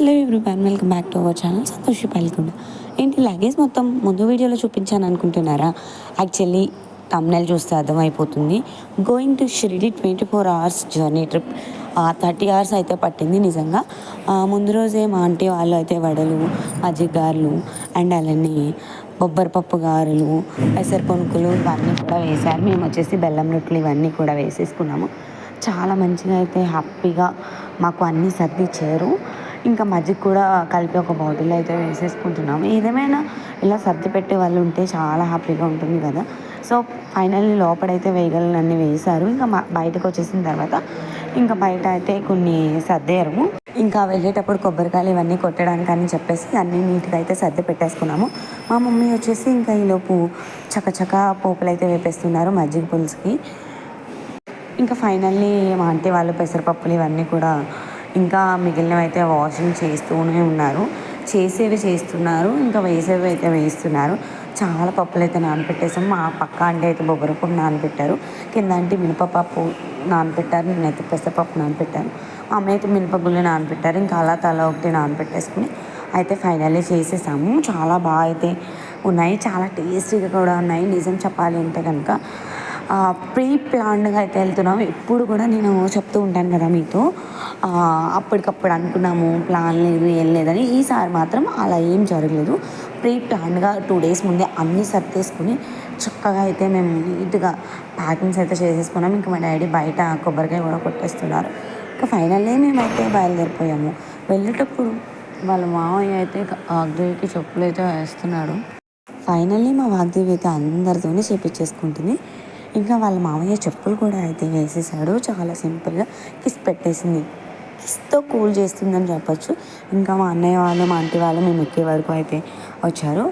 Hello everyone welcome back to our channel. Santoshi Palkonda. ఏంటి luggage మొత్తం ముందు వీడియోలో చూపించాను అనుకుంటున్నారా? యాక్చువల్లీ తమ్నెల్ చూస్తే అర్థమైపోతుంది. Going to Shirdi twenty four hours journey trip thirty hours అయితే పట్టింది నిజంగా. ముందు రోజే మా ఆంటీ వాళ్ళు అయితే వడలు మజ్జిగ గారెలు అండ్ అలానే బొబ్బరిపప్పు గారెలు పెసర పొనుకులు ఇవన్నీ కూడా వేశారు. మేము వచ్చేసి బెల్లం రొట్టెలు ఇవన్నీ కూడా వేసేసుకున్నాము. చాలా మంచిగా అయితే హ్యాపీగా మాకు అన్నీ సర్దిచ్చారు. ఇంకా మజ్జిగ కూడా కలిపి ఒక బాటిల్ అయితే వేసేసుకుంటున్నాము. ఏదేమైనా ఇలా సర్ది పెట్టే వాళ్ళు ఉంటే చాలా హ్యాపీగా ఉంటుంది కదా. సో ఫైనల్లీ లోపడైతే వేయగలనన్ని వేశారు. ఇంకా బయటకు వచ్చేసిన తర్వాత ఇంకా బయట అయితే కొన్ని సర్దారు ఇంకా వెళ్ళేటప్పుడు కొబ్బరికాయలు ఇవన్నీ కొట్టడానికి అని చెప్పేసి అన్నీ నీట్గా అయితే సర్ది పెట్టేసుకున్నాము. మా మమ్మీ వచ్చేసి ఇంకా ఈలోపు చకచక పోపులు అయితే వేపేస్తున్నారు మజ్జిగ పులుసుకి. ఇంకా ఫైనల్లీ మా ఆంటీ వాళ్ళు పెసరపప్పులు ఇవన్నీ కూడా ఇంకా మిగిలినవి అయితే వాషింగ్ చేస్తూనే ఉన్నారు. చేసేవి చేస్తున్నారు ఇంకా వేసేవి అయితే వేస్తున్నారు. చాలా పప్పులు అయితే నానపెట్టేసాం మా పక్క అంటే అయితే బొబ్బరపప్పు నానబెట్టారు. కింద అంటే మినపప్పు నానబెట్టారు. నేనైతే పెసరపప్పు నానపెట్టాను మా అమ్మ అయితే మినపగుళ్ళు నానబెట్టారు. ఇంకా అలా తల ఒకటి నానపెట్టేసుకుని అయితే ఫైనల్లీ చేసేసాము. చాలా బాగా అయితే ఉన్నాయి. చాలా టేస్టీగా కూడా ఉన్నాయి. నిజం చెప్పాలి అంటే కనుక ప్రీ ప్లాన్డ్గా అయితే వెళ్తున్నాము ఎప్పుడు కూడా నేను చెప్తూ ఉంటాను కదా మీతో. అప్పటికప్పుడు అనుకున్నాము ప్లాన్ లేదు ఏం లేదని. ఈసారి మాత్రం అలా ఏం జరగలేదు. ప్రీ ప్లాన్డ్గా టూ డేస్ ముందే అన్నీ సర్దేసుకుని చక్కగా అయితే మేము నీట్గా ప్యాకింగ్స్ అయితే చేసేసుకున్నాం. ఇంకా మా డాడీ బయట కొబ్బరికాయ కూడా కొట్టేస్తున్నారు. ఇంకా ఫైనల్లీ మేమైతే బయలుదేరిపోయాము. వెళ్ళేటప్పుడు వాళ్ళ మామయ్య అయితే వాగ్దేవికి చెప్పులు అయితే వేస్తున్నాడు. ఫైనల్లీ మా వాగ్దేవి అయితే అందరితోనే చేపించేసుకుంటుంది. ఇంకా వాళ్ళ మామయ్య చెప్పులు కూడా అయితే వేసేసాడు. చాలా సింపుల్గా కిస్ పెట్టేసింది. కిస్తో కూల్ చేస్తుందని చెప్పొచ్చు. ఇంకా మా అన్నయ్య వాళ్ళు మా ఆంటీ వాళ్ళు మేము ఎక్కే వరకు అయితే వచ్చారు.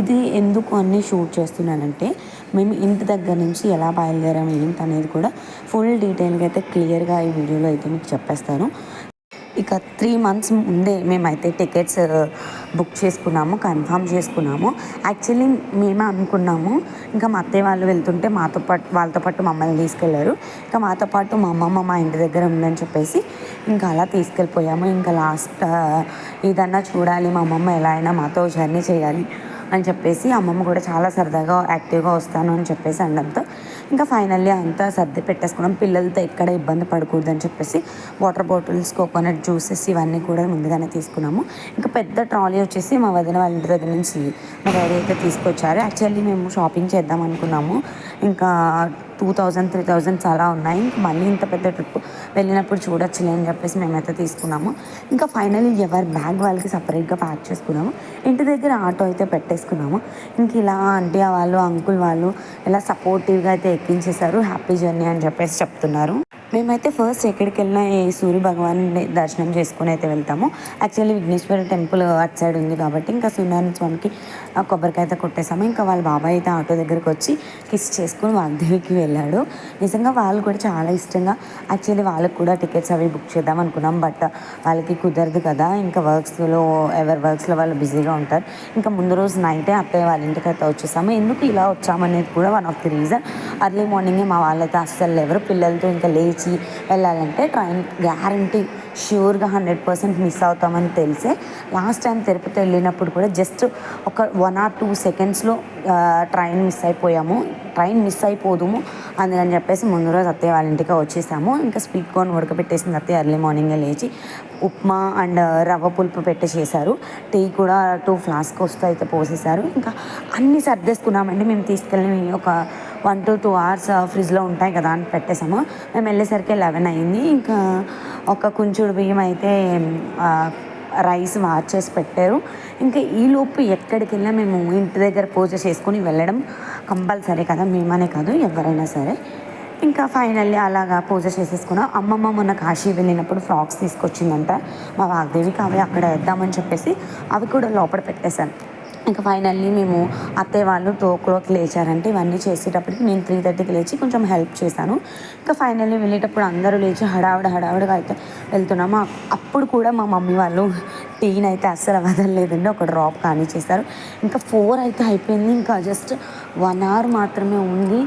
ఇది ఎందుకు అన్ని షూట్ చేస్తున్నానంటే మేము ఇంటి దగ్గర నుంచి ఎలా బయలుదేరాము ఏంటి అనేది కూడా ఫుల్ డీటెయిల్గా అయితే క్లియర్గా ఈ వీడియోలో అయితే మీకు చెప్పేస్తాను. ఇక త్రీ మంత్స్ ముందే మేమైతే టికెట్స్ బుక్ uh, చేసుకున్నాము కన్ఫర్మ్ చేసుకున్నాము. యాక్చువల్లీ మేమే అనుకున్నాము ఇంకా మా అత్తయ్య వాళ్ళు వెళ్తుంటే మాతో పాటు వాళ్ళతో పాటు మమ్మల్ని తీసుకెళ్ళారు. ఇంకా మాతో పాటు మా అమ్మమ్మ మా ఇంటి దగ్గర ఉందని చెప్పేసి ఇంకా అలా తీసుకెళ్ళిపోయాము. ఇంకా లాస్ట్ uh, ఏదన్నా చూడాలి మా అమ్మమ్మ ఎలా అయినా మాతో జర్నీ చేయాలి అని చెప్పేసి అమ్మమ్మ కూడా చాలా సరదాగా యాక్టివ్గా వస్తాను అని చెప్పేసి అనడంతో ఇంకా ఫైనల్లీ అంతా సర్ది పెట్టేసుకున్నాం. పిల్లలతో ఎక్కడ ఇబ్బంది పడకూడదని చెప్పేసి వాటర్ బాటిల్స్ కోకోనట్ జ్యూసెస్ ఇవన్నీ కూడా ముందుగానే తీసుకున్నాము. ఇంకా పెద్ద ట్రాలీ వచ్చేసి మా వదిన వాళ్ళ ఇంటి దగ్గర నుంచి మా డాడీ అయితే తీసుకొచ్చారు. యాక్చువల్లీ మేము షాపింగ్ చేద్దాం అనుకున్నాము. ఇంకా టూ థౌజండ్ త్రీ థౌజండ్స్ అలా ఉన్నాయి. మళ్ళీ ఇంత పెద్ద ట్రిప్ వెళ్ళినప్పుడు చూడొచ్చులే అని చెప్పేసి మేమైతే తీసుకున్నాము. ఇంకా ఫైనల్లీ ఎవరి బ్యాగ్ వాళ్ళకి సపరేట్గా ప్యాక్ చేసుకున్నాము. ఇంటి దగ్గర ఆటో అయితే పెట్టేసుకున్నాము. ఇంక ఇలా ఆంటీ వాళ్ళు అంకుల్ వాళ్ళు ఇలా సపోర్టివ్గా అయితే ఎక్కించేశారు హ్యాపీ జర్నీ అని చెప్పేసి చెప్తున్నారు. మేమైతే ఫస్ట్ ఎక్కడికి వెళ్ళినా ఈ సూర్య భగవాన్ దర్శనం చేసుకుని అయితే వెళ్తాము. యాక్చువల్లీ విఘ్నేశ్వర టెంపుల్ అటు సైడ్ ఉంది కాబట్టి ఇంకా సూర్యనారాయణ స్వామికి కొబ్బరికాయ అయితే కొట్టేసాము. ఇంకా వాళ్ళ బాబాయ్ అయితే ఆటో దగ్గరికి వచ్చి కిస్ చేసుకుని వాగ్దేవికి వెళ్ళాడు. నిజంగా వాళ్ళు కూడా చాలా ఇష్టంగా యాక్చువల్లీ వాళ్ళకి కూడా టికెట్స్ అవి బుక్ చేద్దాం అనుకున్నాం. బట్ వాళ్ళకి కుదరదు కదా. ఇంకా వర్క్స్లో ఎవరి వర్క్స్లో వాళ్ళు బిజీగా ఉంటారు. ఇంకా ముందు రోజు నైటే అత్తయ్య వాళ్ళ ఇంటికి అయితే వచ్చేసాము. ఎందుకు ఇలా వచ్చామనేది కూడా one of the reason early మార్నింగే మా వాళ్ళైతే అస్సలు ఎవరు పిల్లలతో ఇంకా లేచి వెళ్ళాలంటే ట్రైన్ గ్యారంటీ ష్యూర్గా హండ్రెడ్ పర్సెంట్ మిస్ అవుతామని తెలిసే లాస్ట్ టైం తిరుపతి వెళ్ళినప్పుడు కూడా జస్ట్ ఒక వన్ ఆర్ టూ సెకండ్స్లో ట్రైన్ మిస్ అయిపోయాము. ట్రైన్ మిస్ అయిపోదుము అందుకని చెప్పేసి ముందు రోజు అత్తయ్య వాళ్ళ ఇంటికి వచ్చేసాము. ఇంకా స్వీట్ కార్న్ ఉడకబెట్టేసింది అత్తయ్య ఎర్లీ మార్నింగే లేచి ఉప్మా అండ్ రవ్వ పులుపు పెట్టి చేశారు. టీ కూడా టూ ఫ్లాస్క్ వస్తూ అయితే పోసేశారు. ఇంకా అన్నీ సర్దేసుకున్నామండి. మేము తీసుకెళ్ళి ఒక వన్ టు టూ అవర్స్ ఫ్రిడ్జ్లో ఉంటాయి కదా అని పెట్టేసాము మేము వెళ్ళేసరికి లెవెన్ అయింది. ఇంకా ఒక కుంచుడు బియ్యం అయితే రైస్ రైస్ మార్చేసి పెట్టారు. ఇంకా ఈలోపు ఎక్కడికి వెళ్ళినా మేము ఇంటి దగ్గర పూజ చేసుకుని వెళ్ళడం కంపల్సరీ కదా మేమనే కాదు ఎవరైనా సరే. ఇంకా ఫైనల్లీ అలాగా పూజ చేసేసుకున్నాం. అమ్మమ్మ మొన్న కాశీ వెళ్ళినప్పుడు ఫ్రాక్స్ తీసుకొచ్చిందంట. మా వాగ్దేవికి అవి అక్కడ వేద్దామని చెప్పేసి అవి కూడా లోపల పెట్టేశాను. ఇంకా ఫైనల్లీ మేము అత్తయ్య వాళ్ళు టూ ఓ క్లాక్ లేచారంటే ఇవన్నీ చేసేటప్పటికి నేను త్రీ థర్టీకి లేచి కొంచెం హెల్ప్ చేశాను. ఇంకా ఫైనల్లీ వెళ్ళేటప్పుడు అందరూ లేచి హడావిడ హడావిడగా అయితే వెళ్తున్నాము అప్పుడు కూడా మా మమ్మీ వాళ్ళు టీని అయితే అస్సలు వదలలేదండి ఒక డ్రాప్ కానీ చేశారు. ఇంకా ఫోర్ అయితే అయిపోయింది. ఇంకా జస్ట్ వన్ అవర్ మాత్రమే ఉంది.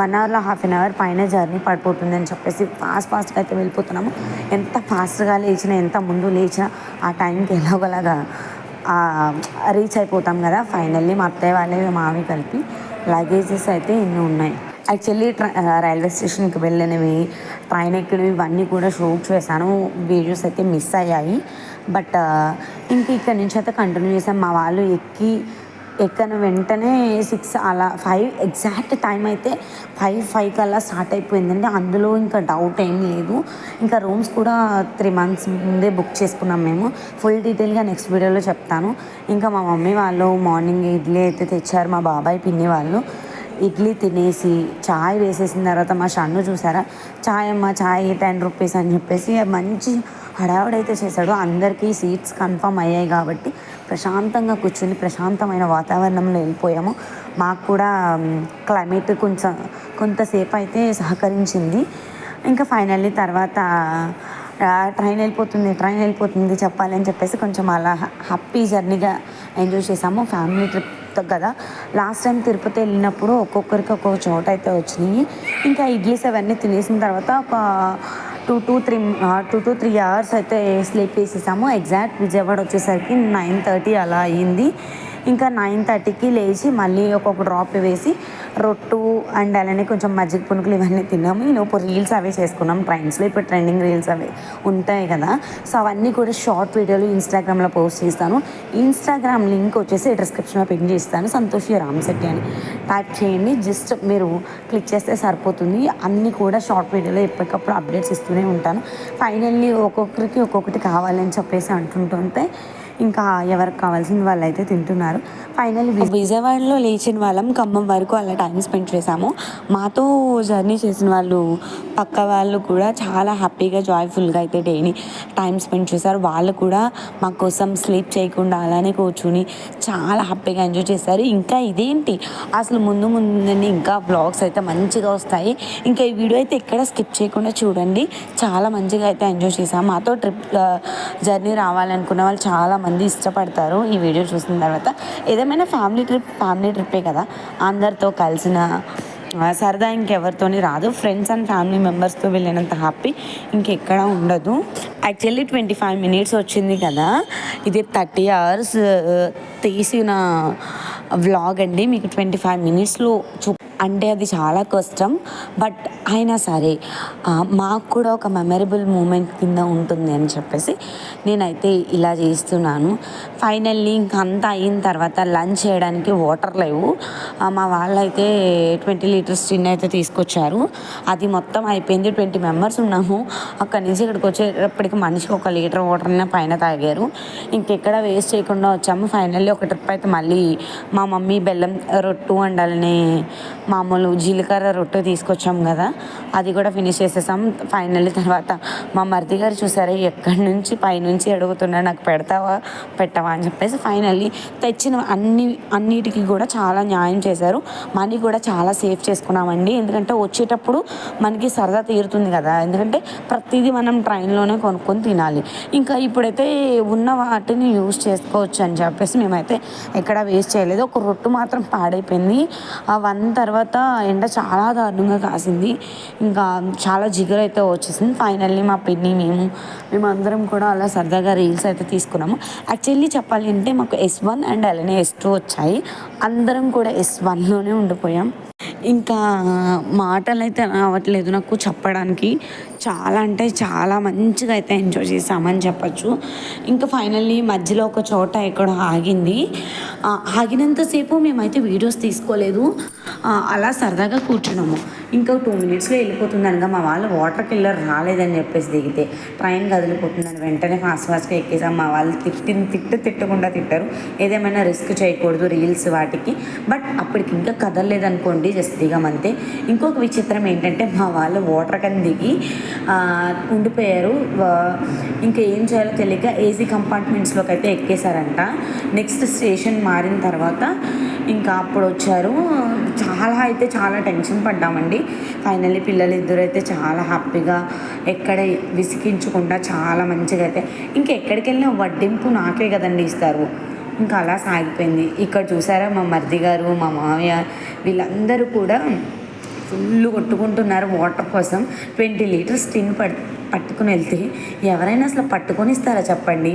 వన్ అవర్లో హాఫ్ అన్ అవర్ పైన జర్నీ పడిపోతుంది అని చెప్పేసి ఫాస్ట్ ఫాస్ట్గా అయితే వెళ్ళిపోతున్నాము. ఎంత ఫాస్ట్గా లేచినా ఎంత ముందు లేచినా ఆ టైంకి ఎలాగోలాగా రీచ్ అయిపోతాం కదా ఫైనల్లీ మా అత్తయ్య వాళ్ళే మావి కలిపి లగేజెస్ అయితే ఇన్ని ఉన్నాయి. యాక్చువల్లీ రైల్వే స్టేషన్కి వెళ్ళినవి ట్రైన్ ఎక్కినవి ఇవన్నీ కూడా షూట్ చేశాను. వీడియోస్ అయితే మిస్ అయ్యాయి. బట్ ఇంక ఇక్కడ నుంచి అయితే కంటిన్యూ చేసాం మా వాళ్ళు ఎక్కి ఎక్కను వెంటనే సిక్స్ అలా ఫైవ్ ఎగ్జాక్ట్ టైం అయితే ఫైవ్ ఫైవ్ కల్లా స్టార్ట్ అయిపోయిందండి. అందులో ఇంకా డౌట్ ఏం లేదు. ఇంకా రూమ్స్ కూడా త్రీ మంత్స్ ముందే బుక్ చేసుకున్నాం మేము. ఫుల్ డీటెయిల్గా నెక్స్ట్ వీడియోలో చెప్తాను. ఇంకా మా మమ్మీ వాళ్ళు మార్నింగ్ ఇడ్లీ అయితే తెచ్చారు మా బాబాయ్ పిన్ని వాళ్ళు. ఇడ్లీ తినేసి చాయ్ వేసేసిన తర్వాత మా షన్ను చూసారా? చాయ్ అమ్మ చాయ్ టెన్ రూపీస్ అని చెప్పేసి మంచి హడావుడైతే చేశాడు. అందరికీ సీట్స్ కన్ఫర్మ్ అయ్యాయి కాబట్టి ప్రశాంతంగా కూర్చుని ప్రశాంతమైన వాతావరణంలో వెళ్ళిపోయాము. మాకు కూడా క్లైమేట్ కొంచెం కొంతసేపు అయితే సహకరించింది. ఇంకా ఫైనల్లీ తర్వాత ట్రైన్ వెళ్ళిపోతుంది ట్రైన్ వెళ్ళిపోతుంది చెప్పాలి అని చెప్పేసి కొంచెం అలా హ్యాపీ జర్నీగా ఎంజాయ్ చేసాము ఫ్యామిలీ ట్రిప్ కదా. లాస్ట్ టైం తిరుపతి వెళ్ళినప్పుడు ఒక్కొక్కరికి ఒక్కొక్క చోట అయితే వచ్చినాయి. ఇంకా ఇడ్లీస్ అవన్నీ తినేసిన తర్వాత ఒక two two three two two three hours అయితే స్లీప్ వేసేసాము ఎగ్జాక్ట్ విజయవాడ వచ్చేసరికి నైన్ థర్టీ అలా అయ్యింది ఇంకా నైన్ థర్టీకి లేచి మళ్ళీ ఒక్కొక్క డ్రాప్ వేసి రొట్టు అండ్ అలానే కొంచెం మజ్జిగ పునుకులు ఇవన్నీ తిన్నాము. నేను ఇప్పుడు రీల్స్ అవే చేసుకున్నాం. ట్రైన్స్లో ఇప్పుడు ట్రెండింగ్ రీల్స్ అవి ఉంటాయి కదా. సో అవన్నీ కూడా షార్ట్ వీడియోలు ఇన్స్టాగ్రామ్లో పోస్ట్ చేస్తాను. ఇన్స్టాగ్రామ్ లింక్ వచ్చేసి డిస్క్రిప్షన్లో పిన్ చేస్తాను. సంతోషి రామశెట్టి అని టైప్ చేయండి. జస్ట్ మీరు క్లిక్ చేస్తే సరిపోతుంది. అన్నీ కూడా షార్ట్ వీడియోలో ఎప్పటికప్పుడు అప్డేట్స్ ఇస్తూనే ఉంటాను. ఫైనల్లీ ఒక్కొక్కరికి ఒక్కొక్కటి కావాలని చెప్పేసి అంటుంటుంటే ఇంకా ఎవరికి కావాల్సిన వాళ్ళు అయితే తింటున్నారు ఫైనల్ విజయవాడలో లేచిన వాళ్ళం ఖమ్మం వరకు అలా టైం స్పెండ్ చేసాము మాతో జర్నీ చేసిన వాళ్ళు పక్క వాళ్ళు కూడా చాలా హ్యాపీగా జాయ్ఫుల్గా అయితే డేని టైం స్పెండ్ చేశారు. వాళ్ళు కూడా మా కోసం స్లీప్ చేయకుండా అలానే కూర్చుని చాలా హ్యాపీగా ఎంజాయ్ చేశారు. ఇంకా ఇదేంటి? అసలు ముందు ముందు ఇంకా బ్లాగ్స్ అయితే మంచిగా వస్తాయి. ఇంకా ఈ వీడియో అయితే ఎక్కడ స్కిప్ చేయకుండా చూడండి. చాలా మంచిగా అయితే ఎంజాయ్ చేసాం మాతో ట్రిప్ జర్నీ రావాలనుకున్న వాళ్ళు చాలా మంది ఇష్టపడతారు ఈ వీడియో చూసిన తర్వాత. ఏదేమైనా ఫ్యామిలీ ట్రిప్ ఫ్యామిలీ ట్రిప్పే కదా అందరితో కలిసిన సరదా ఇంకెవరితోని రాదు. ఫ్రెండ్స్ అండ్ ఫ్యామిలీ మెంబర్స్తో వెళ్ళినంత హ్యాపీ ఇంకెక్కడ ఉండదు. యాక్చువల్లీ ట్వంటీ ఫైవ్ మినిట్స్ వచ్చింది కదా ఇది థర్టీ అవర్స్ తీసిన వ్లాగ్ అండి. మీకు ట్వంటీ ఫైవ్ మినిట్స్లో చూ అంటే అది చాలా కష్టం. బట్ అయినా సరే మాకు కూడా ఒక మెమరబుల్ మూమెంట్ కింద ఉంటుంది అని చెప్పేసి నేనైతే ఇలా చేస్తున్నాను. ఫైనల్లీ ఇంకంతా అయిన తర్వాత లంచ్ చేయడానికి వాటర్ లేవు. మా వాళ్ళైతే ట్వంటీ లీటర్స్ టిన్ అయితే తీసుకొచ్చారు. అది మొత్తం అయిపోయింది. ట్వంటీ మెంబర్స్ ఉన్నాము. అక్కడి నుంచి ఇక్కడికి వచ్చేటప్పటికి మనిషికి ఒక లీటర్ వాటర్ని పైన తాగారు. ఇంకెక్కడ వేస్ట్ చేయకుండా వచ్చాము. ఫైనల్లీ ఒక ట్రిప్ అయితే మళ్ళీ మా మమ్మీ బెల్లం రొట్టు వండాలని మామూలు జీలకర్ర రొట్టె తీసుకొచ్చాం కదా అది కూడా ఫినిష్ చేసేసాం. ఫైనల్లీ తర్వాత మా మరిది గారు చూసారా ఎక్కడి నుంచి పైనుంచి అడుగుతున్నా నాకు పెడతావా పెట్టవా? అని చెప్పేసి ఫైనల్లీ తెచ్చిన అన్ని అన్నిటికీ కూడా చాలా న్యాయం చేశారు. మనీ కూడా చాలా సేవ్ చేసుకున్నామండి. ఎందుకంటే వచ్చేటప్పుడు మనకి సరదా తీరుతుంది కదా. ఎందుకంటే ప్రతిదీ మనం ట్రైన్లోనే కొనుక్కొని తినాలి. ఇంకా ఇప్పుడైతే ఉన్న వాటిని యూజ్ చేసుకోవచ్చు అని చెప్పేసి మేమైతే ఎక్కడ వేస్ట్ చేయలేదు. ఒక రొట్టు మాత్రం పాడైపోయింది. ఆ వన్ తర్వాత తర్వాత ఎండ చాలా దారుణంగా కాసింది. ఇంకా చాలా జిగురు అయితే వచ్చేసింది. ఫైనల్లీ మా పిన్ని మేము మేమందరం కూడా అలా సరదాగా రీల్స్ అయితే తీసుకున్నాము. యాక్చువల్లీ చెప్పాలి అంటే మాకు ఎస్ వన్ అండ్ అలానే ఎస్ టూ వచ్చాయి. అందరం కూడా ఎస్ వన్లోనే ఉండిపోయాం. ఇంకా మాటలు అయితే రావట్లేదు నాకు చెప్పడానికి. చాలా అంటే చాలా మంచిగా అయితే ఎంజాయ్ చేసామని చెప్పచ్చు. ఇంకా ఫైనల్లీ మధ్యలో ఒక చోట ఇక్కడ ఆగింది. ఆగినంతసేపు మేమైతే వీడియోస్ తీసుకోలేదు. అలా సరదాగా కూర్చున్నాము. ఇంకా టూ మినిట్స్లో వెళ్ళిపోతుంది అనగా మా వాళ్ళు వాటర్ కిల్లర్ రాలేదని చెప్పేసి దిగితే ట్రైన్ కదిలిపోతుందని వెంటనే ఫాస్ట్ ఫాస్ట్గా ఎక్కేసాం. మా వాళ్ళు తిట్టి తిట్టు తిట్టకుండా తిట్టారు. ఏదేమైనా రిస్క్ చేయకూడదు రీల్స్ వాటికి. బట్ అప్పటికి ఇంకా కదలలేదనుకోండి జస్ట్ దిగమంతే. ఇంకొక విచిత్రం ఏంటంటే మా వాళ్ళు వాటర్ కని దిగి ఉండిపోయారు. ఇంకా ఏం చేయాలో తెలియక ఏసీ కంపార్ట్మెంట్స్లోకి అయితే ఎక్కేశారంట. నెక్స్ట్ స్టేషన్ మారిన తర్వాత ఇంకా అప్పుడు వచ్చారు. చాలా అయితే చాలా టెన్షన్ పడ్డామండి. ఫైనల్లీ పిల్లలు ఇద్దరు అయితే చాలా హ్యాపీగా ఎక్కడ విసిగించకుండా చాలా మంచిగా అయితే ఇంకా ఎక్కడికి వెళ్ళినా వడ్డింపు నాకే కదండి ఇస్తారు. ఇంకా అలా సాగిపోయింది. ఇక్కడ చూసారా మా మర్ది గారు మా మామయ్య వీళ్ళందరూ కూడా ఫుల్ కొట్టుకుంటున్నారు వాటర్ కోసం. ట్వంటీ లీటర్స్ టిన్ పట్ పట్టుకుని వెళ్తే ఎవరైనా అసలు పట్టుకొని ఇస్తారా చెప్పండి?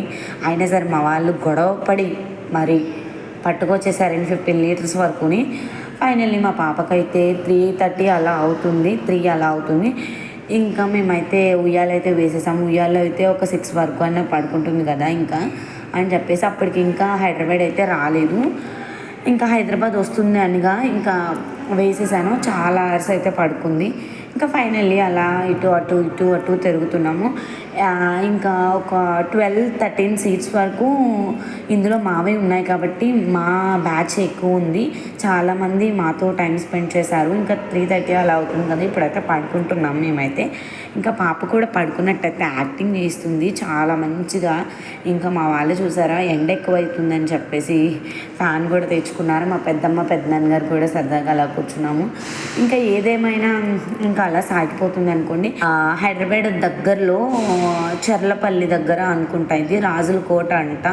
అయినా సరే మా వాళ్ళు గొడవ పడి మరి పట్టుకొచ్చేసారండి ఫిఫ్టీన్ లీటర్స్ వరకుని. ఫైనల్లీ మా పాపకైతే త్రీ థర్టీ అలా అవుతుంది త్రీ అలా అవుతుంది. ఇంకా మేమైతే ఉయ్యాలైతే వేసేసాము. ఉయ్యాలో అయితే ఒక సిక్స్ వరకు అన్న పడుకుంటుంది కదా ఇంకా అని చెప్పేసి అప్పటికి ఇంకా హైదరాబాద్ అయితే రాలేదు. ఇంకా హైదరాబాద్ వస్తుంది అనగా ఇంకా వేసేసాను. చాలా అవర్స్ అయితే పడుకుంది. ఇంకా ఫైనల్లీ అలా ఇటు అటు ఇటు అటు తిరుగుతున్నాము. ఇంకా ఒక ట్వెల్వ్ థర్టీన్ సీట్స్ వరకు ఇందులో మావే ఉన్నాయి కాబట్టి మా బ్యాచ్ ఎక్కువ ఉంది. చాలామంది మాతో టైం స్పెండ్ చేశారు. ఇంకా త్రీ థర్టీ అలా అవుతుంది కదా ఇప్పుడైతే పడుకుంటున్నాం మేమైతే. ఇంకా పాప కూడా పడుకున్నట్టయితే యాక్టింగ్ చేస్తుంది. చాలా మంచిగా. ఇంకా మా వాళ్ళు చూసారా ఎండ ఎక్కువ అవుతుందని చెప్పేసి ఫ్యాన్ కూడా తెచ్చుకున్నారు. మా పెద్దమ్మ పెద్దనాన్న గారు కూడా సరదాగా అలా కూర్చున్నాము. ఇంకా ఏదేమైనా ఇంకా అలా సాగిపోతుంది అనుకోండి. హైదరాబాద్ దగ్గరలో చెర్లపల్లి దగ్గర అనుకుంటా ఇది రాజుల కోట అంట.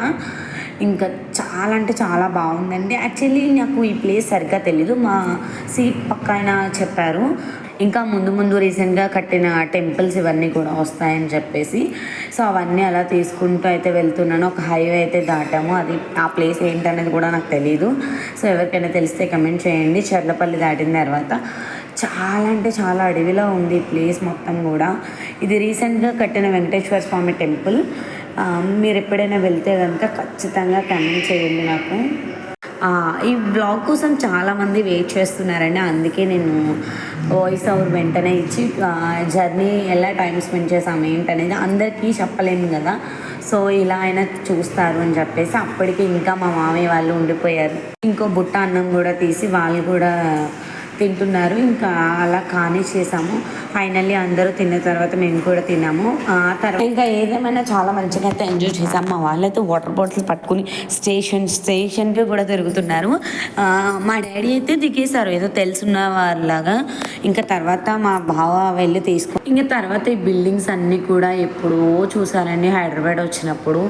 ఇంకా చాలా అంటే చాలా బాగుందండి. యాక్చువల్లీ నాకు ఈ ప్లేస్ సరిగ్గా తెలీదు. మా సీట్ పక్క ఆయన చెప్పారు. ఇంకా ముందు ముందు రీసెంట్గా కట్టిన టెంపుల్స్ ఇవన్నీ కూడా వస్తాయని చెప్పేసి. సో అవన్నీ అలా తీసుకుంటూ అయితే వెళ్తున్నాను. ఒక హైవే అయితే దాటాము. అది ఆ ప్లేస్ ఏంటనేది కూడా నాకు తెలియదు సో ఎవరికైనా తెలిస్తే కమెంట్ చేయండి. చర్లపల్లి దాటిన తర్వాత చాలా అంటే చాలా అడవిలో ఉంది ప్లేస్ మొత్తం కూడా. ఇది రీసెంట్గా కట్టిన వెంకటేశ్వర స్వామి టెంపుల్. మీరు ఎప్పుడైనా వెళ్తే కనుక ఖచ్చితంగా కమెంట్ చేయండి నాకు. ఈ బ్లాగ్ కోసం చాలామంది వెయిట్ చేస్తున్నారండి. అందుకే నేను వాయిస్ ఓవర్ వెంటనే ఇచ్చి జర్నీ ఎలా టైం స్పెండ్ చేసాము ఏంటనేది అందరికీ చెప్పలేము కదా. సో ఇలా అయినా చూస్తారు అని చెప్పేసి అప్పటికి ఇంకా మా మామయ్య వాళ్ళు ఉండిపోయారు. ఇంకో బుట్ట అన్నం కూడా తీసి వాళ్ళు కూడా తింటున్నారు. ఇంకా అలా కానీ చేసాము. ఫైనల్లీ అందరూ తిన్న తర్వాత మేము కూడా తిన్నాము. ఆ తర్వాత ఇంకా ఏదేమైనా చాలా మంచిగా అయితే ఎంజాయ్ చేసాము మా వాళ్ళైతే వాటర్ బాటిల్ పట్టుకుని స్టేషన్ స్టేషన్కి కూడా తిరుగుతున్నారు. మా డాడీ అయితే దిగేశారు. ఏదో తెలుసున్న వారిలాగా ఇంకా తర్వాత మా బావ వెళ్ళి తీసుకో ఇంకా తర్వాత ఈ బిల్డింగ్స్ అన్నీ కూడా ఎప్పుడో చూసారండి హైదరాబాద్ వచ్చినప్పుడు.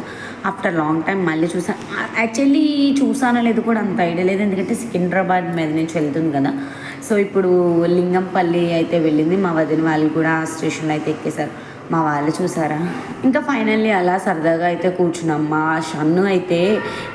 ఆఫ్టర్ లాంగ్ టైం మళ్ళీ చూసాను యాక్చువల్లీ చూసానో లేదు కూడా అంత ఐడియా లేదు. ఎందుకంటే సికింద్రాబాద్ మీద నుంచి వెళ్తుంది కదా. సో ఇప్పుడు లింగంపల్లి అయితే వెళ్ళింది మా వదిన వాళ్ళు కూడా ఆ స్టేషన్లో అయితే ఎక్కేశారు. మా వాళ్ళు చూసారా? ఇంకా ఫైనల్లీ అలా సరదాగా అయితే కూర్చున్నాం. మా షన్ను అయితే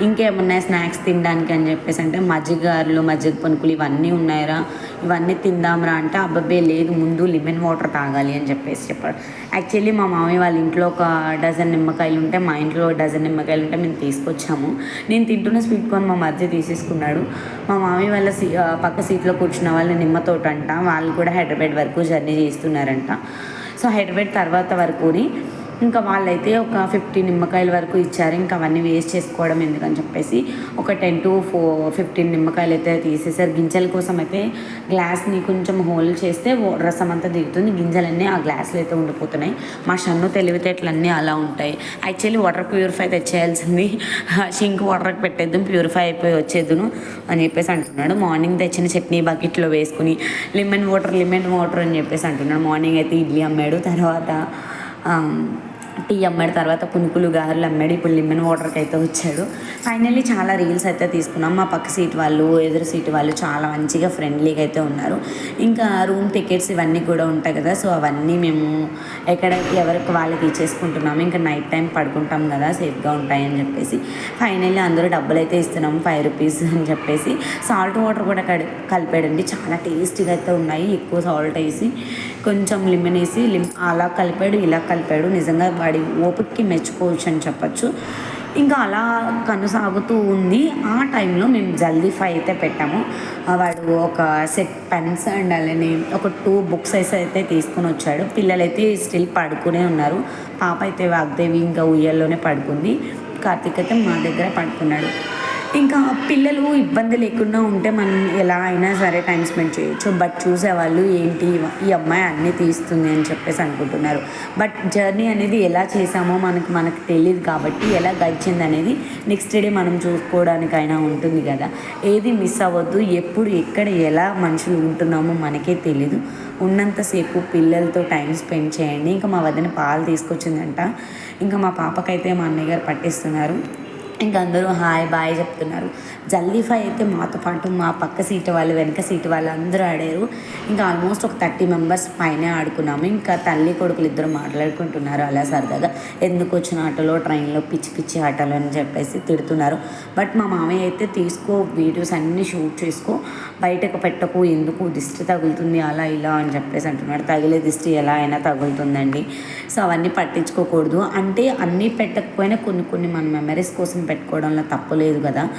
ఇంకేమున్నాయి స్నాక్స్ తినడానికి అని చెప్పేసి అంటే మజ్జిగారులు మజ్జిగ పనుకులు ఇవన్నీ ఉన్నాయరా. ఇవన్నీ తిందాంరా అంటే అబ్బాబే లేదు ముందు లిమన్ వాటర్ తాగాలి అని చెప్పేసి చెప్పాడు. యాక్చువల్లీ మా మామయ్య వాళ్ళ ఇంట్లో ఒక డజన్ నిమ్మకాయలు ఉంటే మా ఇంట్లో డజన్ నిమ్మకాయలు ఉంటే మేము తీసుకొచ్చాము. నేను తింటున్న స్వీట్ కార్న్ మా మధ్య తీసేసుకున్నాడు. మా మామయ్య వాళ్ళ సీ పక్క సీట్లో కూర్చున్న వాళ్ళు నిమ్మతోట అంట వాళ్ళు కూడా హైదరాబాద్ వరకు జర్నీ చేస్తున్నారంట. సో హైదరాబాద్ తర్వాత వరకుని ఇంకా వాళ్ళైతే ఒక ఫిఫ్టీ నిమ్మకాయల వరకు ఇచ్చారు. ఇంకా అవన్నీ వేస్ట్ చేసుకోవడం ఎందుకని చెప్పేసి ఒక టెన్ టు ఫో ఫిఫ్టీన్ నిమ్మకాయలు అయితే తీసేసారు గింజల కోసం అయితే గ్లాస్ని కొంచెం హోల్ చేస్తే రసం అంతా దిగుతుంది. గింజలన్నీ ఆ గ్లాస్లో అయితే ఉండిపోతున్నాయి. మా షన్ను తెలివితేటలన్నీ అలా ఉంటాయి. Actually water purify తెచ్చేయాల్సింది. Shrink water పెట్టేద్దాం ప్యూరిఫై అయిపోయి వచ్చేద్దును అని చెప్పేసి అంటున్నాడు. మార్నింగ్ తెచ్చిన చట్నీ బకెట్లో వేసుకుని లెమన్ వాటర్ లెమన్ వాటర్ అని చెప్పేసి అంటున్నాడు. మార్నింగ్ అయితే ఇడ్లీ అమ్మాడు. తర్వాత టీ అమ్మాడు తర్వాత పునుకులు గారెలు అమ్మాడు ఇప్పుడు లిమన్ వాటర్కి అయితే వచ్చాడు. ఫైనల్లీ చాలా రీల్స్ అయితే తీసుకున్నాం. మా పక్క సీట్ వాళ్ళు ఎదురు సీట్ వాళ్ళు చాలా మంచిగా ఫ్రెండ్లీగా అయితే ఉన్నారు. ఇంకా రూమ్ టికెట్స్ ఇవన్నీ కూడా ఉంటాయి కదా సో అవన్నీ మేము ఎక్కడ ఎవరికి వాళ్ళకి ఇచ్చేసుకుంటున్నాము. ఇంకా నైట్ టైం పడుకుంటాం కదా సేఫ్గా ఉంటాయని చెప్పేసి. ఫైనల్లీ అందరూ డబ్బులు అయితే ఇస్తున్నాం ఫైవ్ రూపీస్ అని చెప్పేసి. సాల్ట్ వాటర్ కూడా కడి కలిపాడండి. చాలా టేస్టీగా అయితే ఉన్నాయి. ఎక్కువ సాల్ట్ వేసి కొంచెం లిమిన్ వేసి లిమ్ అలా కలిపాడు ఇలా కలిపాడు. నిజంగా వాడి ఓపికకి మెచ్చుకోవచ్చు అని చెప్పచ్చు. ఇంకా అలా కొనసాగుతూ ఉంది. ఆ టైంలో మేము జల్దీ ఫై అయితే పెట్టాము. వాడు ఒక సెట్ పెన్స్ అండ్ అలానే ఒక టూ బుక్స్ అయితే తీసుకొని వచ్చాడు. పిల్లలైతే స్టిల్ పడుకునే ఉన్నారు. పాప అయితే వాగ్దేవి ఇంకా ఉయ్యల్లోనే పడుకుంది. కార్తీక్ అయితే మా దగ్గర పడుకున్నాడు. ఇంకా పిల్లలు ఇబ్బంది లేకుండా ఉంటే మనం ఎలా అయినా సరే టైం స్పెండ్ చేయొచ్చు. బట్ చూసేవాళ్ళు ఏంటి ఈ అమ్మాయి అన్నీ తీస్తుంది అని చెప్పేసి అనుకుంటున్నారు. బట్ జర్నీ అనేది ఎలా చేసామో మనకు మనకు తెలియదు కాబట్టి ఎలా గడిచింది అనేది నెక్స్ట్ డే మనం చూసుకోవడానికైనా ఉంటుంది కదా. ఏది మిస్ అవ్వద్దు ఎప్పుడు ఎక్కడ ఎలా మనుషులు ఉంటున్నామో మనకే తెలీదు. ఉన్నంతసేపు పిల్లలతో టైం స్పెండ్ చేయండి. ఇంకా మా వదిన పాలు తీసుకొచ్చిందంట. ఇంకా మా పాపకైతే మా అన్నయ్య గారు పట్టిస్తున్నారు. ఇంకా అందరూ హాయ్ బాయ్ చెప్తున్నారు. జల్దీఫై అయితే మాతో పాటు మా పక్క సీటు వాళ్ళు వెనక సీటు వాళ్ళు అందరూ ఆడారు. ఇంకా ఆల్మోస్ట్ ఒక థర్టీ మెంబర్స్ పైనే ఆడుకున్నాము. ఇంకా తల్లి కొడుకులు ఇద్దరు మాట్లాడుకుంటున్నారు అలా సరదాగా. ఎందుకు వచ్చిన ఆటలో ట్రైన్లో పిచ్చి పిచ్చి ఆటలు అని చెప్పేసి తిడుతున్నారు. బట్ మా మామయ్య అయితే తీసుకో వీడియోస్ అన్నీ షూట్ చేసుకో. బయటకు పెట్టకు ఎందుకు దిష్టి తగులుతుంది అలా ఇలా అని చెప్పేసి అంటున్నాడు. తగిలే దిష్టి ఎలా అయినా తగులుతుందండి. సో అవన్నీ పట్టించుకోకూడదు. అంటే అన్నీ పెట్టకపోయినా కొన్ని కొన్ని మన మెమరీస్ కోసం పెట్టుకోవడంలో తప్పు లేదు కదా.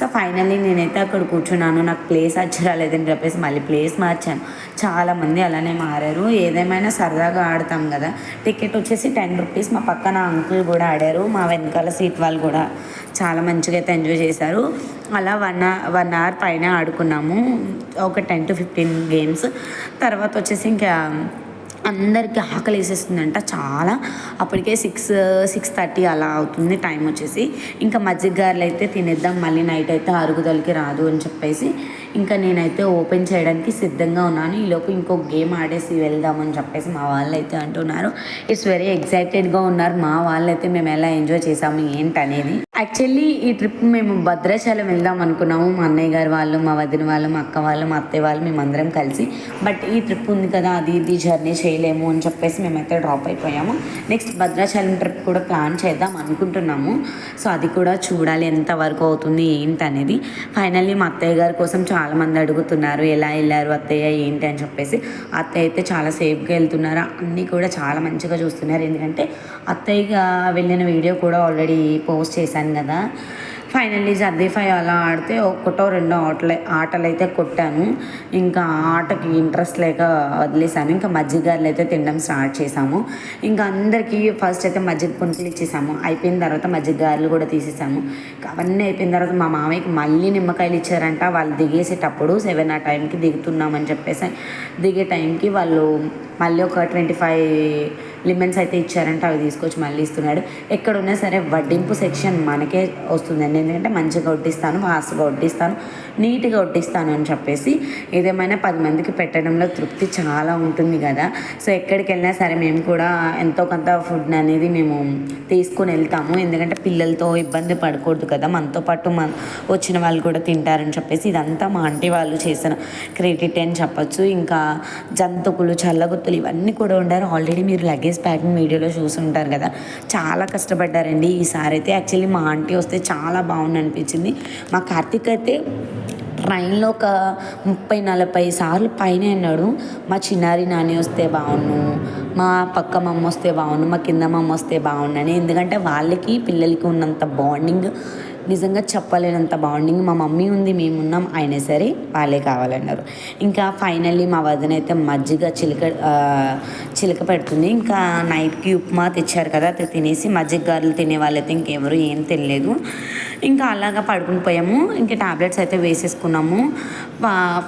సో ఫైనల్లీ నేనైతే అక్కడ కూర్చున్నాను. నాకు ప్లేస్ వచ్చరాలేదని చెప్పేసి మళ్ళీ ప్లేస్ మార్చాను. చాలామంది అలానే మారారు. ఏదేమైనా సరదాగా ఆడతాం కదా. టికెట్ వచ్చేసి టెన్ రూపీస్. మా పక్కన అంకుల్ కూడా ఆడారు. మా వెనకాల సీట్ వాళ్ళు కూడా చాలా మంచిగా అయితే ఎంజాయ్ చేశారు. అలా వన్ వన్ అవర్ పైన ఆడుకున్నాము. ఒక టెన్ టు ఫిఫ్టీన్ గేమ్స్. తర్వాత వచ్చేసి ఇంకా అందరికీ ఆకలి వేసేస్తుందంట చాలా. అప్పటికే సిక్స్ సిక్స్ థర్టీ అలా అవుతుంది టైం వచ్చేసి. ఇంకా మజ్జిగ గారెలు అయితే తినేద్దాం మళ్ళీ నైట్ అయితే అరుగుదలకి రాదు అని చెప్పేసి. ఇంకా నేనైతే ఓపెన్ చేయడానికి సిద్ధంగా ఉన్నాను. ఈలోపు ఇంకో గేమ్ ఆడేసి వెళ్దామని చెప్పేసి మా వాళ్ళు అయితే అంటున్నారు ఇట్స్ వెరీ ఎగ్జైటెడ్గా ఉన్నారు. మా వాళ్ళు అయితే మేము ఎలా ఎంజాయ్ చేసాము ఏంటనేది. యాక్చువల్లీ ఈ ట్రిప్ మేము భద్రాచలం వెళ్దాం అనుకున్నాము. మా అన్నయ్య గారు వాళ్ళు మా వదిన వాళ్ళు మా అక్క వాళ్ళు మా అత్తయ్య వాళ్ళు మేమందరం కలిసి. బట్ ఈ ట్రిప్ ఉంది కదా అది ఇది జర్నీ చేయలేము అని చెప్పేసి మేమైతే డ్రాప్ అయిపోయాము. నెక్స్ట్ భద్రాచలం ట్రిప్ కూడా ప్లాన్ చేద్దాం అనుకుంటున్నాము. సో అది కూడా చూడాలి ఎంత వరకు అవుతుంది ఏంటి అనేది. ఫైనల్లీ మా అత్తయ్య గారి కోసం చాలామంది అడుగుతున్నారు ఎలా వెళ్ళారు అత్తయ్య ఏంటి అని చెప్పేసి. అత్తయ్య అయితే చాలా సేఫ్గా వెళ్తున్నారు. అన్నీ కూడా చాలా మంచిగా చూస్తున్నారు. ఎందుకంటే అత్తయ్యగా వెళ్ళిన వీడియో కూడా ఆల్రెడీ పోస్ట్ చేశాను. కదా. ఫైనల్లీ జర్దీఫై అలా ఆడితే ఒకటో రెండో ఆటలు ఆటలు అయితే కొట్టాను. ఇంకా ఆటకి ఇంట్రెస్ట్ లేక వదిలేసాను ఇంకా మజ్జిగారులు అయితే తినడం స్టార్ట్ చేసాము ఇంకా అందరికీ ఫస్ట్ అయితే మజ్జిగ పునుకులు ఇచ్చేసాము అయిపోయిన తర్వాత మజ్జిగ గారెలు కూడా తీసేసాము అవన్నీ అయిపోయిన తర్వాత మా మామయ్యకి మళ్ళీ నిమ్మకాయలు ఇచ్చారంట. వాళ్ళు దిగేసేటప్పుడు సెవెన్ ఆ టైంకి దిగుతున్నామని చెప్పేసి దిగే టైంకి వాళ్ళు మళ్ళీ ఒక ట్వంటీ ఫైవ్ లిమెన్స్ అయితే ఇచ్చారంటే అవి తీసుకొచ్చి మళ్ళీ ఇస్తున్నాడు. ఎక్కడున్నా సరే వడ్డింపు సెక్షన్ మనకే వస్తుందండి. ఎందుకంటే మంచిగా వడ్డిస్తాను ఫాస్ట్గా వడ్డిస్తాను. నీట్గా కొట్టిస్తాను అని చెప్పేసి ఏదేమైనా పది మందికి పెట్టడంలో తృప్తి చాలా ఉంటుంది కదా. సో ఎక్కడికి వెళ్ళినా సరే మేము కూడా ఎంతో కొంత ఫుడ్ అనేది మేము తీసుకొని వెళ్తాము. ఎందుకంటే పిల్లలతో ఇబ్బంది పడకూడదు కదా. మనతో పాటు మన వచ్చిన వాళ్ళు కూడా తింటారని చెప్పేసి ఇదంతా మా ఆంటీ వాళ్ళు చేసిన క్రెడిట్ అని చెప్పొచ్చు. ఇంకా జంతుకులు చల్లగుత్తులు ఇవన్నీ కూడా ఉండారు. ఆల్రెడీ మీరు లగేజ్ ప్యాకింగ్ వీడియోలో చూసుంటారు కదా. చాలా కష్టపడ్డారండి. ఈసారి అయితే యాక్చువల్లీ మా ఆంటీ వస్తే చాలా బాగుంది అనిపించింది. మా కార్తీక్ అయితే ట్రైన్లో ఒక ముప్పై నలభై సార్లు పైన అన్నాడు. మా చిన్నారి నాని వస్తే బాగుండు మా పక్క మమ్మ వస్తే బాగుండు మా కింద మమ్మ వస్తే బాగుండని ఎందుకంటే వాళ్ళకి పిల్లలకి ఉన్నంత బాండింగ్ నిజంగా చెప్పలేనంత బాండింగ్ మా మమ్మీ ఉంది మేమున్నాం అయినా సరే వాళ్ళే కావాలన్నారు. ఇంకా ఫైనల్లీ మా వదిన అయితే మజ్జిగ చిలక చిలక పెడుతుంది. ఇంకా నైట్కి ఉప్మా తెచ్చారు కదా అది తినేసి మజ్జిగ గారెలు తినే వాళ్ళైతే ఇంకెవరు ఏం తినలేదు. ఇంకా అలాగా పడుకుని పోయాము. ఇంకా టాబ్లెట్స్ అయితే వేసేసుకున్నాము.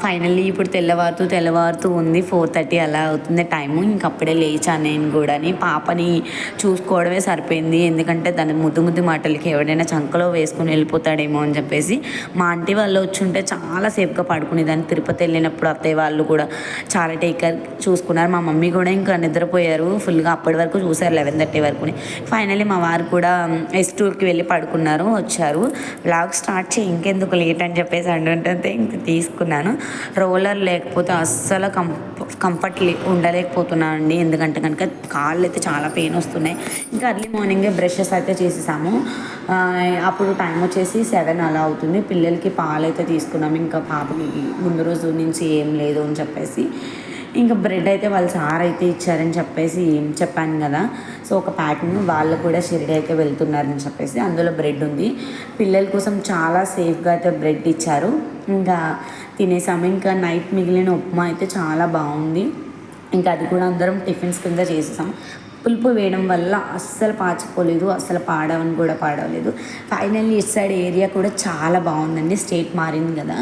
ఫైనల్లీ ఇప్పుడు తెల్లవారుతూ తెల్లవారుతూ ఉంది. ఫోర్ థర్టీ అలా అవుతుంది టైము ఇంక అప్పుడే లేచాను నేను కూడా పాపని చూసుకోవడమే సరిపోయింది. ఎందుకంటే దాని ముద్దు ముద్దు మాటలకి ఎవడైనా చంకలో వేసుకుని వెళ్ళిపోతాడేమో అని చెప్పేసి మా ఆంటీ వాళ్ళు వచ్చి ఉంటే చాలా సేఫ్గా పడుకునేదాన్ని. తిరుపతి వెళ్ళినప్పుడు అత్తయ్య వాళ్ళు కూడా చాలా టేకర్ చూసుకున్నారు. మా మమ్మీ కూడా ఇంకా నిద్రపోయారు. ఫుల్గా అప్పటి వరకు చూసారు లెవెన్ థర్టీ వరకు ఫైనలీ మా వారు కూడా ఎస్ టూర్కి వెళ్ళి పడుకున్నారు వచ్చారు. బ్లాగ్ స్టార్ట్ చేయి ఇంకెందుకు లేట్ అని చెప్పేసి అంటుంటే ఇంక తీసుకున్నాను. రోలర్ లేకపోతే అస్సలు కంఫ కంఫర్ట్ ఉండలేకపోతున్నాను అండి. ఎందుకంటే కనుక కాళ్ళు అయితే చాలా పెయిన్ వస్తున్నాయి. ఇంకా అర్లీ మార్నింగే బ్రషెస్ అయితే చేసేసాము. అప్పుడు టైం వచ్చేసి సెవెన్ అలా అవుతుంది. పిల్లలకి పాలు అయితే ఇంకా పాపకి ముందు రోజు నుంచి ఏం లేదు అని చెప్పేసి. ఇంకా బ్రెడ్ అయితే వాళ్ళు సార్ అయితే ఇచ్చారని చెప్పేసి చెప్పాను కదా. సో ఒక ప్యాకింగ్ వాళ్ళు కూడా షిరిడి అయితే వెళ్తున్నారని చెప్పేసి అందులో బ్రెడ్ ఉంది. పిల్లల కోసం చాలా సేఫ్గా అయితే బ్రెడ్ ఇచ్చారు. ఇంకా తినేసాము. ఇంకా నైట్ మిగిలిన ఉప్మా అయితే చాలా బాగుంది. ఇంకా అది కూడా అందరం టిఫిన్స్ కింద చేసేసాం. పులుపు వేయడం వల్ల అస్సలు పాచిపోలేదు అస్సలు పాడవని కూడా పాడవలేదు. ఫైనల్లీ ఇటు సైడ్ ఏరియా కూడా చాలా బాగుందండి స్టేట్ మారింది కదా.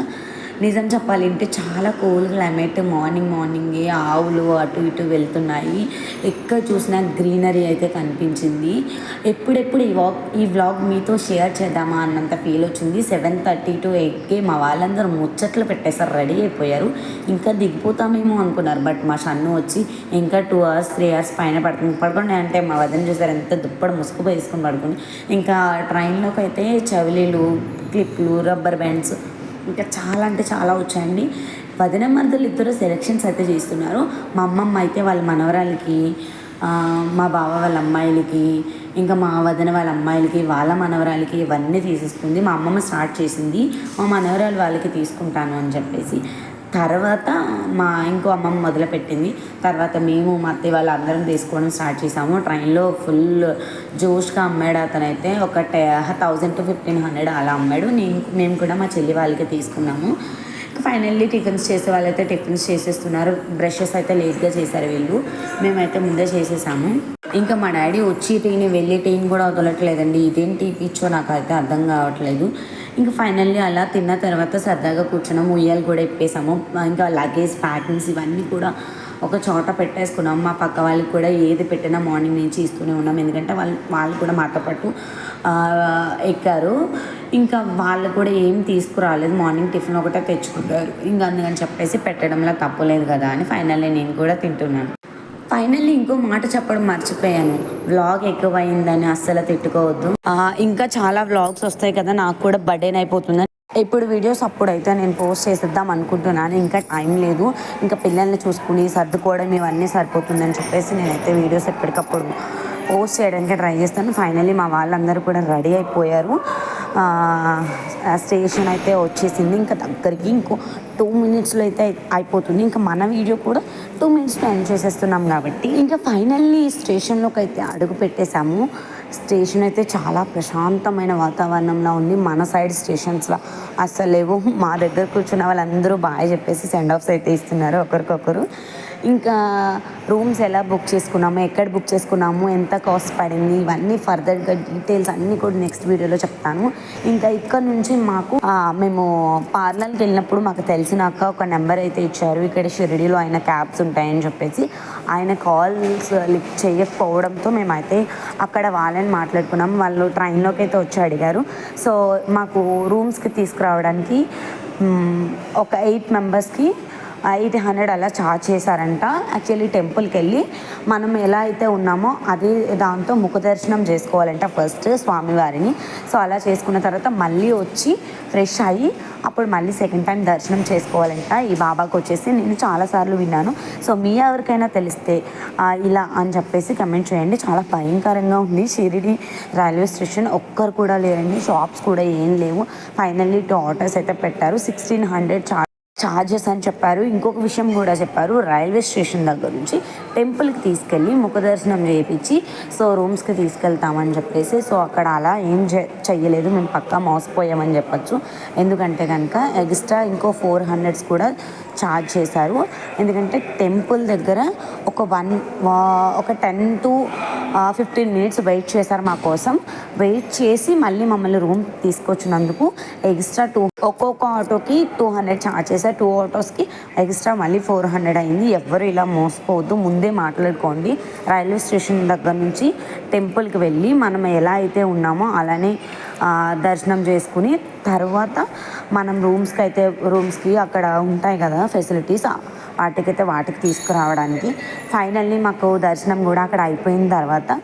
నిజం చెప్పాలంటే చాలా కూల్ క్లైమేట్ మార్నింగ్ మార్నింగే ఆవులు అటు ఇటు వెళ్తున్నాయి. ఎక్కడ చూసినా గ్రీనరీ అయితే కనిపించింది. ఎప్పుడెప్పుడు ఈ వాక్ ఈ వ్లాగ్ మీతో షేర్ చేద్దామా అన్నంత ఫీల్ వచ్చింది. సెవెన్ థర్టీ టు ఎయిట్కి మా వాళ్ళందరూ ముచ్చట్లు పెట్టేసారు రెడీ అయిపోయారు. ఇంకా దిగిపోతామేమో అనుకున్నారు బట్ మా షన్ను వచ్చి ఇంకా టూ అవర్స్ త్రీ అవర్స్ పైన పడుతుంది. పడుకోండి అంటే మా వదిన చూసారు ఎంత దుప్పటి ముసుగు వేసుకొని పడుకుని ఇంకా ట్రైన్లోకి అయితే చవిలీలు క్లిప్లు రబ్బర్ బ్యాండ్స్ ఇంకా చాలా అంటే చాలా వచ్చాయండి. వదిన మరుదులు ఇద్దరు సెలెక్షన్స్ అయితే చేస్తున్నారు. మా అమ్మమ్మ అయితే వాళ్ళ మనవరాలకి మా బావ వాళ్ళ అమ్మాయిలకి ఇంకా మా వదిన వాళ్ళ అమ్మాయిలకి వాళ్ళ మనవరాలకి ఇవన్నీ తీసేసుకుంది. మా అమ్మమ్మ స్టార్ట్ చేసింది. మా మనవరాలు వాళ్ళకి తీసుకుంటాను అని చెప్పేసి. తర్వాత మా ఇంకో అమ్మమ్మ మొదలుపెట్టింది. తర్వాత మేము మా అత్తయ్య వాళ్ళు అందరం తీసుకోవడం స్టార్ట్ చేసాము. ట్రైన్లో ఫుల్ జోష్గా అమ్మాడు అతనైతే. ఒక థౌజండ్ టు ఫిఫ్టీన్ హండ్రెడ్ అలా అమ్మాడు. నేను మేము కూడా మా చెల్లి వాళ్ళకి తీసుకున్నాము. ఫైనల్లీ టిఫిన్స్ చేసే వాళ్ళైతే టిఫిన్స్ చేసేస్తున్నారు. బ్రషెస్ అయితే లేట్గా చేశారు వీళ్ళు. మేమైతే ముందే చేసేసాము. ఇంకా మా డాడీ వచ్చి టీని వెళ్ళి టీని కూడా వదలట్లేదండి. ఇదేంటి పిచ్చో నాకు అయితే అర్థం కావట్లేదు. ఇంకా ఫైనల్లీ అలా తిన్న తర్వాత సరదాగా కూర్చున్నాము ఉయ్యాలు కూడా ఇప్పేసాము. ఇంకా లగేజ్ ప్యాకింగ్స్ ఇవన్నీ కూడా ఒక చోట పెట్టేసుకున్నాం. మా పక్క వాళ్ళకి కూడా ఏది పెట్టినా మార్నింగ్ నుంచి ఇస్తూనే ఉన్నాం. ఎందుకంటే వాళ్ళు వాళ్ళు కూడా మాతో పాటు ఎక్కారు. ఇంకా వాళ్ళు కూడా ఏం తీసుకురాలేదు. మార్నింగ్ టిఫిన్ ఒకటే తెచ్చుకుంటారు. ఇంకా అందుకని చెప్పేసి పెట్టడంలో తప్పులేదు కదా అని ఫైనల్లీ నేను కూడా తింటున్నాను. ఫైనల్లీ ఇంకో మాట చెప్పడం మర్చిపోయాను. వ్లాగ్ ఎక్కువైందని అస్సలు తిట్టుకోవద్దు. ఇంకా చాలా వ్లాగ్స్ వస్తాయి కదా నాకు కూడా బర్త్డేన్ అయిపోతుంది. ఇప్పుడు వీడియోస్ అప్పుడైతే నేను పోస్ట్ చేసేద్దాం అనుకుంటున్నాను. ఇంకా టైం లేదు. ఇంకా పిల్లల్ని చూసుకుని సర్దుకోవడం ఇవన్నీ సరిపోతుందని చెప్పేసి నేనైతే వీడియోస్ ఎప్పటికప్పుడు పోస్ట్ చేయడానికి ట్రై చేస్తాను. ఫైనల్లీ మా వాళ్ళందరూ కూడా రెడీ అయిపోయారు. స్టేషన్ అయితే వచ్చేసింది. ఇంకా దగ్గరికి ఇంకో టూ మినిట్స్లో అయితే అయిపోతుంది. ఇంకా మన వీడియో కూడా టూ మినిట్స్లో ఎండ్ చేసేస్తున్నాం కాబట్టి ఇంకా ఫైనల్లీ స్టేషన్లోకి అయితే అడుగు పెట్టేశాము. స్టేషన్ అయితే చాలా ప్రశాంతమైన వాతావరణంలో ఉంది. మన సైడ్ స్టేషన్స్లో అసలు లేవు మా దగ్గర కూర్చున్న వాళ్ళందరూ బాగా చెప్పేసి సెండ్ ఆఫ్స్ అయితే ఇస్తున్నారు ఒకరికొకరు. ఇంకా రూమ్స్ ఎలా బుక్ చేసుకున్నాము ఎక్కడ బుక్ చేసుకున్నాము ఎంత కాస్ట్ పడింది ఇవన్నీ ఫర్దర్గా డీటెయిల్స్ అన్నీ కూడా నెక్స్ట్ వీడియోలో చెప్తాను. ఇంకా ఇక్కడ నుంచి మాకు మేము పార్లర్కి వెళ్ళినప్పుడు మాకు తెలిసిన అక్క ఒక నెంబర్ అయితే ఇచ్చారు. ఇక్కడ షిరిడీలో ఆయన క్యాబ్స్ ఉంటాయని చెప్పేసి ఆయన కాల్స్ లిఫ్ట్ చేయకపోవడంతో మేమైతే అక్కడ వాళ్ళని మాట్లాడుకున్నాం. వాళ్ళు ట్రైన్లోకి అయితే వచ్చి అడిగారు. సో మాకు రూమ్స్కి తీసుకురావడానికి ఒక ఎయిట్ మెంబర్స్కి ఎయిట్ హండ్రెడ్ అలా ఛార్జ్ చేశారంట. యాక్చువల్లీ టెంపుల్కి వెళ్ళి మనం ఎలా అయితే ఉన్నామో అదే దాంతో ముఖ దర్శనం చేసుకోవాలంట ఫస్ట్ స్వామివారిని. సో అలా చేసుకున్న తర్వాత మళ్ళీ వచ్చి ఫ్రెష్ అయ్యి అప్పుడు మళ్ళీ సెకండ్ టైం దర్శనం చేసుకోవాలంట. ఈ బాబాకు వచ్చేసి నేను చాలాసార్లు విన్నాను. సో మీ ఎవరికైనా తెలిస్తే ఇలా అని చెప్పేసి కమెంట్ చేయండి. చాలా భయంకరంగా ఉంది. షిరిడి రైల్వే స్టేషన్ ఒక్కరు కూడా లేరండి. షాప్స్ కూడా ఏం లేవు. ఫైనల్లీ టూ ఆర్డర్స్ అయితే పెట్టారు. సిక్స్టీన్ హండ్రెడ్ చార్జ్ ఛార్జెస్ అని చెప్పారు. ఇంకొక విషయం కూడా చెప్పారు. రైల్వే స్టేషన్ దగ్గర నుంచి టెంపుల్కి తీసుకెళ్ళి ముఖ దర్శనం చేయించి సో రూమ్స్కి తీసుకెళ్తామని చెప్పేసి సో అక్కడ అలా ఏం చెయ్యలేదు. మేము పక్కా మోసపోయామని చెప్పొచ్చు. ఎందుకంటే కనుక ఎక్స్ట్రా ఇంకో ఫోర్ హండ్రెడ్స్ కూడా ఛార్జ్ చేశారు. ఎందుకంటే టెంపుల్ దగ్గర ఒక వన్ ఒక ten to fifteen minutes wait చేశారు మా కోసం. వెయిట్ చేసి మళ్ళీ మమ్మల్ని రూమ్ తీసుకొచ్చినందుకు ఎక్స్ట్రా టూ ఒక్కొక్క ఆటోకి టూ హండ్రెడ్ ఛార్జ్ చేశారు. టూ ఆటోస్కి ఎక్స్ట్రా మళ్ళీ ఫోర్ హండ్రెడ్ అయింది. ఎవ్వరు ఇలా మోసపోవద్దు. ముందే మాట్లాడుకోండి. రైల్వే స్టేషన్ దగ్గర నుంచి టెంపుల్కి వెళ్ళి మనం ఎలా అయితే ఉన్నామో అలానే దర్శనం చేసుకుని తర్వాత మనం రూమ్స్కి అయితే రూమ్స్కి అక్కడ ఉంటాయి కదా ఫెసిలిటీస్ వాటికైతే వాటికి తీసుకురావడానికి. ఫైనల్లీ మాకు దర్శనం కూడా అక్కడ అయిపోయిన తర్వాత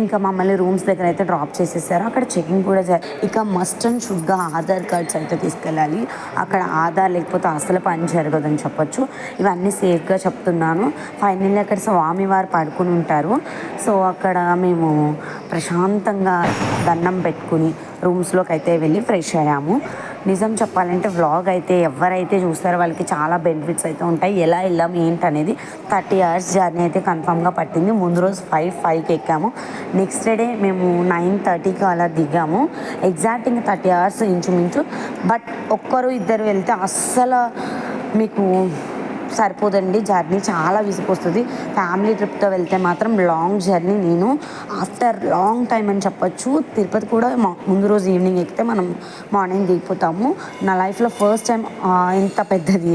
ఇంకా మమ్మల్ని రూమ్స్ దగ్గర అయితే డ్రాప్ చేసేసారు. అక్కడ చెకింగ్ కూడా జరి ఇక మస్ట్ అండ్ షుడ్గా ఆధార్ కార్డ్స్ అయితే తీసుకెళ్ళాలి. అక్కడ ఆధార్ లేకపోతే అసలు పని జరగదని చెప్పొచ్చు. ఇవన్నీ సేఫ్గా చెప్తున్నాను. ఫైనల్లీ అక్కడ స్వామివారు పడుకుని ఉంటారు. సో అక్కడ మేము ప్రశాంతంగా దండం పెట్టుకుని రూమ్స్లోకి అయితే వెళ్ళి ఫ్రెష్ అయ్యాము. నిజం చెప్పాలంటే వ్లాగ్ అయితే ఎవరైతే చూస్తారో వాళ్ళకి చాలా బెనిఫిట్స్ అయితే ఉంటాయి. ఎలా వెళ్ళాం ఏంటి అనేది థర్టీ అవర్స్ జర్నీ అయితే కన్ఫామ్గా పట్టింది. ముందు రోజు ఫైవ్ ఫైవ్కి ఎక్కాము. నెక్స్ట్ డే మేము నైన్ థర్టీకి అలా దిగాము. ఎగ్జాక్ట్ ఇంకా థర్టీ అవర్స్ ఇంచుమించు. బట్ ఒక్కరు ఇద్దరు వెళ్తే అస్సలు మీకు సరిపోదండి. జర్నీ చాలా విసుకొస్తుంది ఫ్యామిలీ ట్రిప్తో వెళ్తే మాత్రం లాంగ్ జర్నీ నేను ఆఫ్టర్ లాంగ్ టైం అని చెప్పొచ్చు. తిరుపతి కూడా ముందు రోజు ఈవినింగ్ ఎక్కితే మనం మార్నింగ్ దిగిపోతాము. నా లైఫ్లో ఫస్ట్ టైం ఇంత పెద్దది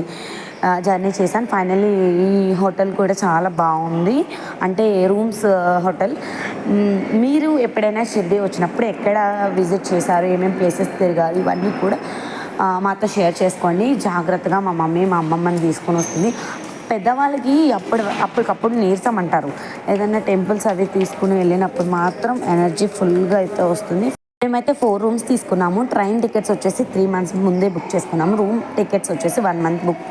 జర్నీ చేశాను. ఫైనల్లీ ఈ హోటల్ కూడా చాలా బాగుంది. అంటే రూమ్స్ హోటల్? మీరు ఎప్పుడైనా షిర్డీ వచ్చినప్పుడు ఎక్కడ విజిట్ చేశారు? ఏమేమి ప్లేసెస్ తిరిగారు? ఇవన్నీ కూడా మాతో షేర్ చేసుకోండి. జాగ్రత్తగా మా మమ్మీ మా అమ్మమ్మని తీసుకొని వస్తుంది. పెద్దవాళ్ళకి అప్పుడు అప్పటికప్పుడు నీరసం అంటారు. ఏదైనా టెంపుల్స్ అవి తీసుకుని వెళ్ళినప్పుడు మాత్రం ఎనర్జీ ఫుల్గా అయితే వస్తుంది. మేమైతే ఫోర్ రూమ్స్ తీసుకున్నాము. ట్రైన్ టికెట్స్ వచ్చేసి త్రీ మంత్స్ ముందే బుక్ చేసుకున్నాము. రూమ్ టికెట్స్ వచ్చేసి వన్ మంత్ బుక్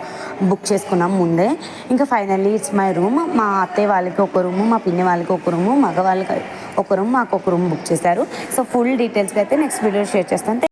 బుక్ చేసుకున్నాం ముందే. ఇంకా ఫైనల్లీ ఇట్స్ మై రూమ్. మా అత్తయ్య వాళ్ళకి ఒక రూము మా పిన్ని వాళ్ళకి ఒక రూము మగవాళ్ళకి ఒక రూమ్ మాకు ఒక రూమ్ బుక్ చేశారు. సో ఫుల్ డీటెయిల్స్కి అయితే నెక్స్ట్ వీడియో షేర్ చేస్తాను.